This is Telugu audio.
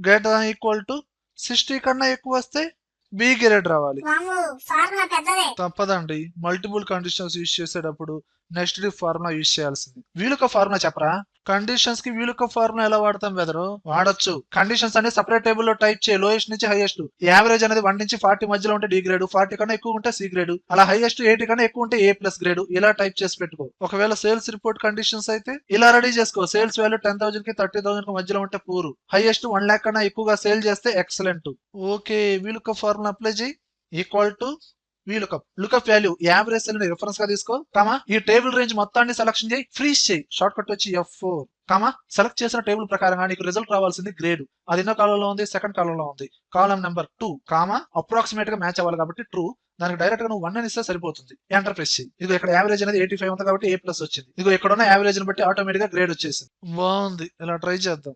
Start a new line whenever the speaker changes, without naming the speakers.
గ్రేటర్ ఈక్వల్ టు సిక్స్టీ కన్నా ఎక్కువ వస్తే బి గ్రేడ్ రావాలి. తప్పదండి. మల్టిపుల్ కండిషన్స్ యూజ్ చేసేటప్పుడు నెక్స్ట్ డి ఫార్ములా యూజ్ చేయాల్సింది. వీలుక ఫార్ములా చెప్పరా? కండిషన్స్కి వీలుక ఫార్ములా ఎలా వాడతాం వెదరు వాడొచ్చు. కండిషన్స్ అనేది సపరేట్ టేబుల్లో టైప్ చేయి. లోయెస్ట్ నుంచి హైయెస్ట్ యావరేజ్ అనేది వన్ నుంచి ఫార్టీ మధ్యలో ఉంటే డి గ్రేడ్ ఫార్టీ కన్నా ఎక్కువ ఉంటే సి గ్రేడ్ అలా హైయెస్ట్ ఎయిటీ కన్నా ఎక్కువ ఉంటే ఏ ప్లస్ గ్రేడ్ ఇలా టైప్ చేసి పెట్టుకో. ఒకవేళ సేల్స్ రిపోర్ట్ కండిషన్స్ అయితే ఇలా రెడీ చేసుకో. సేల్స్ వాల్యూ టెన్ థౌసండ్కి థర్టీ థౌసండ్కి మధ్యలో ఉంటే పూరు హైయెస్ట్ వన్ ల్యాక్ కన్నా ఎక్కువగా సేల్ చేస్తే excellent okay VLOOKUP formula apply చేయి. Equal to VLOOKUP lookup value average cell రిఫరెన్స్గా తీసుకో. కామా ఈ టేబుల్ రేంజ్ మొత్తాన్ని సెలక్షన్ చేయి ఫ్రీజ్ చేయి. షార్ట్ కట్ వచ్చి ఎఫ్ ఫోర్ కామా సెలెక్ట్ చేసిన టేబుల్ ప్రకారంగా నీకు రిజల్ట్ రావాల్సింది గ్రేడ్ అది ఎన్నో కాలంలో ఉంది? సెకండ్ కాలంలో ఉంది. కాలం నెంబర్ టూ కామా అప్రాక్సిమేట్గా మ్యాచ్ అవ్వాలి కాబట్టి ట్రూ దానికి డైరెక్ట్గా నువ్వు వన్ అని ఇస్తే సరిపోతుంది. ఎంటర్ ప్రెస్ చేయి. ఇది ఇక్కడ యావరేజ్ అనేది ఎయిటీ ఫైవ్ ఉంది కాబట్టి ఏ ప్లస్ వచ్చింది. ఇది ఇక్కడ ఉన్న యావరేజ్ని బట్టి ఆటోమేటిక్గా గ్రేడ్ వచ్చేసింది. బాగుంది. ఇలా ట్రై చేద్దాం.